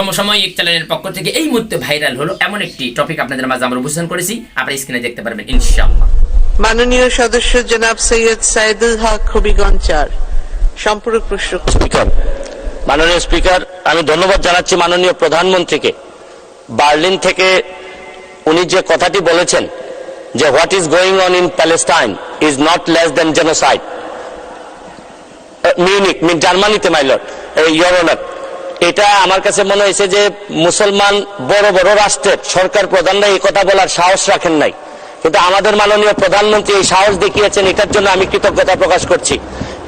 সমসাময়িক চ্যানেলের পক্ষ থেকে এই মুহূর্তে ভাইরাল হলো এমন একটি টপিক আপনাদের মাঝে আমরা উপস্থাপন করেছি। আপনারা স্ক্রিনে দেখতে পারবেন ইনশাআল্লাহ। মাননীয় সদস্য জনাব সৈয়দ সাইদুল হক হবিগঞ্জ চার সম্পূরক প্রশ্ন স্পিকার মাননীয় স্পিকার আমি ধন্যবাদ জানাচ্ছি মাননীয় প্রধানমন্ত্রীকে। বার্লিন থেকে উনি যে কথাটি বলেছেন যে what is going on in Palestine is not less than genocide. Munich mean জার্মানিতে মাইলর ইয়রোনার এটা আমার কাছে মনে হয়েছে যে মুসলমান বড় বড় রাষ্ট্রের সরকার প্রধানরা এই কথা বলার সাহস রাখেন নাই। কিন্তু আমাদের মাননীয় প্রধানমন্ত্রী এই সাহস দেখিয়েছেন, এটার জন্য আমি কৃতজ্ঞতা প্রকাশ করছি।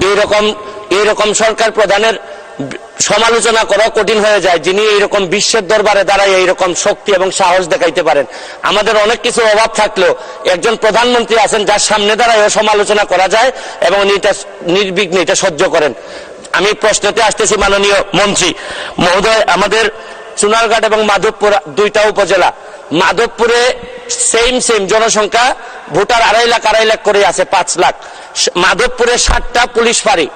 এইরকম এইরকম সরকার প্রধানের সমালোচনা করা কঠিন হয়ে যায়, যিনি এইরকম বিশ্বের দরবারে দাঁড়ায় এইরকম শক্তি এবং সাহস দেখাইতে পারেন। আমাদের অনেক কিছু অভাব থাকলেও একজন প্রধানমন্ত্রী আছেন, যার সামনে দাঁড়ায় সমালোচনা করা যায় এবং উনি এটা নির্বিঘ্নে এটা সহ্য করেন। আমি প্রশ্নতে আসতেছি মাননীয় মন্ত্রী। মহোদয়, আমাদের সোনারঘাট এবং মাধবপুর দুইটা উপজেলা। মাধবপুরে সেম সেম জনসংখ্যা, ভোটার আড়াই লাখ আড়াই লাখ করে আছে, পাঁচ লাখ। মাধবপুরে ষাটটা পুলিশ ফাঁড়ি।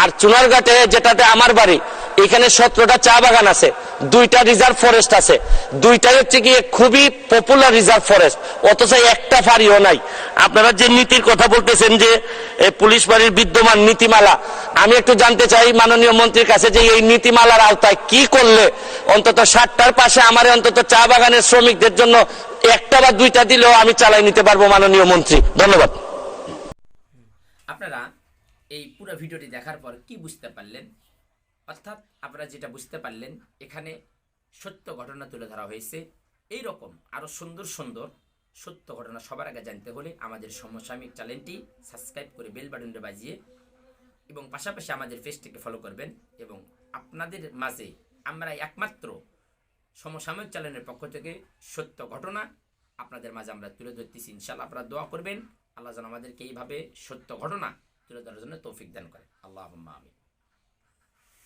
আর চুনারঘাটে যেটাতে আমার বাড়ি, এখানে সতেরোটা চা বাগান আছে। দুইটা রিজার্ভ ফরেস্ট আছে। দুইটাই হচ্ছে গিয়ে খুবই পপুলার রিজার্ভ ফরেস্ট অথচ একটা ফাঁড়িও নাই। আপনারা যে নীতির কথা বলতেছেন যে পুলিশ বাড়ির বিদ্যমান নীতিমালা, আমি একটু জানতে চাই মাননীয় মন্ত্রীর কাছে যে এই নীতিমালার আওতায় কি করলে অন্তত ষাটটার পাশে আমার অন্তত চা বাগানের শ্রমিকদের জন্য একটা বা দুইটা দিলেও আমি চালাই নিতে পারব মাননীয় মন্ত্রী। ধন্যবাদ। আপনারা এই পুরো ভিডিওটি দেখার পর কি বুঝতে পারলেন? অর্থাৎ আপনারা যেটা বুঝতে পারলেন, এখানে সত্য ঘটনা তুলে ধরা হয়েছে। এই রকম আরও সুন্দর সুন্দর সত্য ঘটনা সবার আগে জানতে হলে আমাদের সমসাময়িক চ্যানেলটি সাবস্ক্রাইব করে বেল বাটনটা বাজিয়ে এবং পাশাপাশি আমাদের পেজটিকে ফলো করবেন এবং আপনাদের মাঝে আমরা একমাত্র সমসাময়িক চ্যানেলের পক্ষ থেকে সত্য ঘটনা আপনাদের মাঝে আমরা তুলে ধরতেছি। ইনশাল্লাহ আপনারা দোয়া করবেন। আল্লাহ যেন আমাদেরকে এইভাবে সত্য ঘটনা তুলে ধরার জন্য তৌফিক দান করে। আল্লাহ আমি